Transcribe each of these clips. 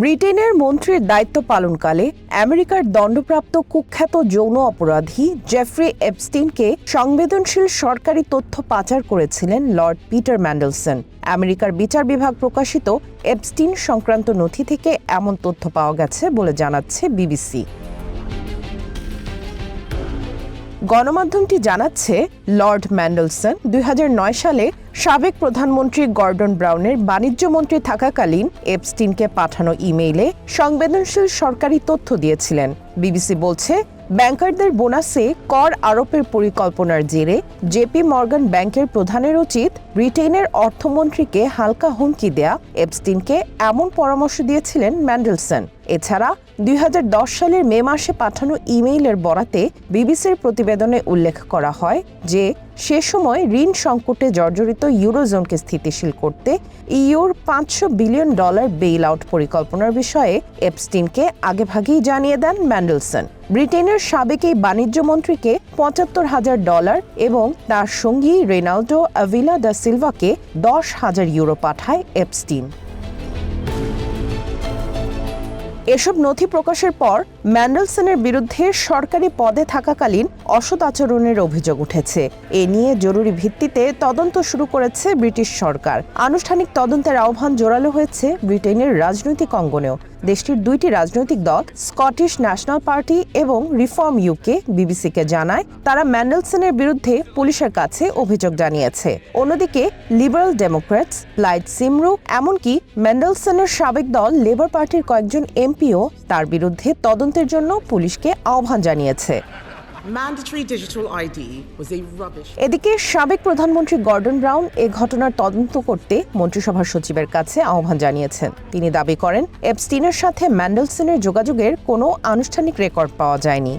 ব্রিটেনের মন্ত্রীর দায়িত্ব পালনকালে আমেরিকার দণ্ডপ্রাপ্ত কুখ্যাত যৌন অপরাধী জেফ্রি এপস্টিনকে সংবেদনশীল সরকারি তথ্য পাচার করেছিলেন লর্ড পিটার ম্যান্ডেলসন। আমেরিকার বিচার বিভাগ প্রকাশিত এপস্টিন সংক্রান্ত নথি থেকে এমন তথ্য পাওয়া গেছে বলে জানাচ্ছে বিবিসি। গণমাধ্যমটি জানাচ্ছে, লর্ড ম্যান্ডেলসন দুই হাজার নয় সালে সাবেক প্রধানমন্ত্রী গর্ডন ব্রাউনের বাণিজ্য মন্ত্রী থাকাকালীন এপস্টিনকে পাঠানো ইমেইলে সংবেদনশীল সরকারি তথ্য দিয়েছিলেন। বিবিসি বলছে ব্যাংকারদের বোনাসে কর আরোপের পরিকল্পনার জেরে জেপি মর্গান ব্যাংকের প্রধানের উচিত ব্রিটেনের অর্থমন্ত্রীকে হালকা হুমকি দেয়া। এপস্টিনকে এমন পরামর্শ দিয়েছিলেন ম্যান্ডেলসন। এছাড়া দুই হাজার দশ সালের মে মাসে পাঠানো ইমেইলের বরাতে বিবিসির প্রতিবেদনে উল্লেখ করা হয় যে সে সময় ঋণ সংকটে জর্জরিত ইউরোজোনকে স্থিতিশীল করতে ইউর পাঁচশো বিলিয়ন ডলার বেইল আউট পরিকল্পনার বিষয়ে এপস্টিনকে আগেভাগেই জানিয়ে দেন ম্যান্ডেলসন। ব্রিটেনের সাবেক এই বাণিজ্য মন্ত্রীকে পঁচাত্তর হাজার ডলার এবং তার সঙ্গী রেনাল্ডো অ্যাভিলা ডা সিলভাকে দশ হাজার ইউরো পাঠায় এপস্টিন। এসব নথি প্রকাশের পর ম্যান্ডেলসনের বিরুদ্ধে সরকারি পদে থাকাকালীন অসৎ আচরণের অভিযোগ উঠেছে। এ নিয়ে জরুরি ভিত্তিতে তদন্ত শুরু করেছে ব্রিটিশ সরকার। আনুষ্ঠানিক তদন্তের আহ্বান জোরালো হয়েছে ব্রিটেনের রাজনৈতিক অঙ্গনেও। দেশটির দুইটি রাজনৈতিক দল, স্কটিশ ন্যাশনাল পার্টি এবং রিফর্ম ইউকে, বিবিসিকে জানায়, তারা ম্যান্ডেলসনের বিরুদ্ধে পুলিশের কাছে অভিযোগ জানিয়েছে। অন্যদিকে, লিবারেল ডেমোক্র্যাটস, লাইট সিমরু, এমনকি ম্যান্ডেলসনের সাবেক দল, লেবার পার্টির কয়েকজন এমপিও তার বিরুদ্ধে তদন্তের জন্য পুলিশকে আহ্বান জানিয়েছে. এদিকে সাবেক প্রধানমন্ত্রী গর্ডন ব্রাউন এ ঘটনার তদন্ত করতে মন্ত্রিসভার সচিবের কাছে আহ্বান জানিয়েছেন তিনি দাবি করেন এপস্টিনের সাথে ম্যান্ডেলসনের যোগাযোগের কোনো আনুষ্ঠানিক রেকর্ড পাওয়া যায়নি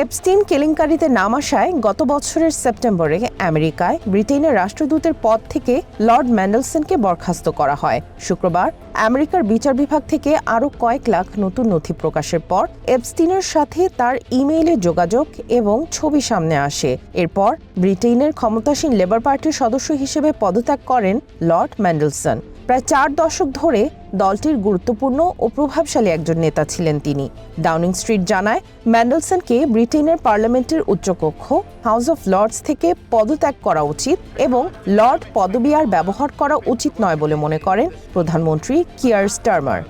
এপস্টিন কেলেঙ্কারিতে নাম আসায় গত বছরের সেপ্টেম্বরে আমেরিকায় ব্রিটেনের রাষ্ট্রদূতের পদ থেকে লর্ড ম্যান্ডেলসনকে বরখাস্ত করা হয়। শুক্রবার আমেরিকার বিচার বিভাগ থেকে আরও কয়েক লাখ নতুন নথি প্রকাশের পর এপস্টিনের সাথে তার ইমেইলে যোগাযোগ এবং ছবি সামনে আসে। এরপর ব্রিটেনের ক্ষমতাসীন লেবার পার্টির সদস্য হিসেবে পদত্যাগ করেন লর্ড ম্যান্ডেলসন। প্রায় চার দশক ধরে দলটির গুরুত্বপূর্ণ ও প্রভাবশালী একজন নেতা ছিলেন তিনি। ডাউনিং স্ট্রিট জানায় ম্যান্ডেলসনকে ব্রিটেনের পার্লামেন্টের উচ্চকক্ষ হাউস অফ লর্ডস থেকে পদত্যাগ করা উচিত এবং লর্ড পদবি আর ব্যবহার করা উচিত নয় বলে মনে করেন প্রধানমন্ত্রী কিয়ার স্টারমার.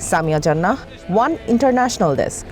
সামিয়া জান্নাহ ওয়ান ইন্টারন্যাশনাল ডেস্ক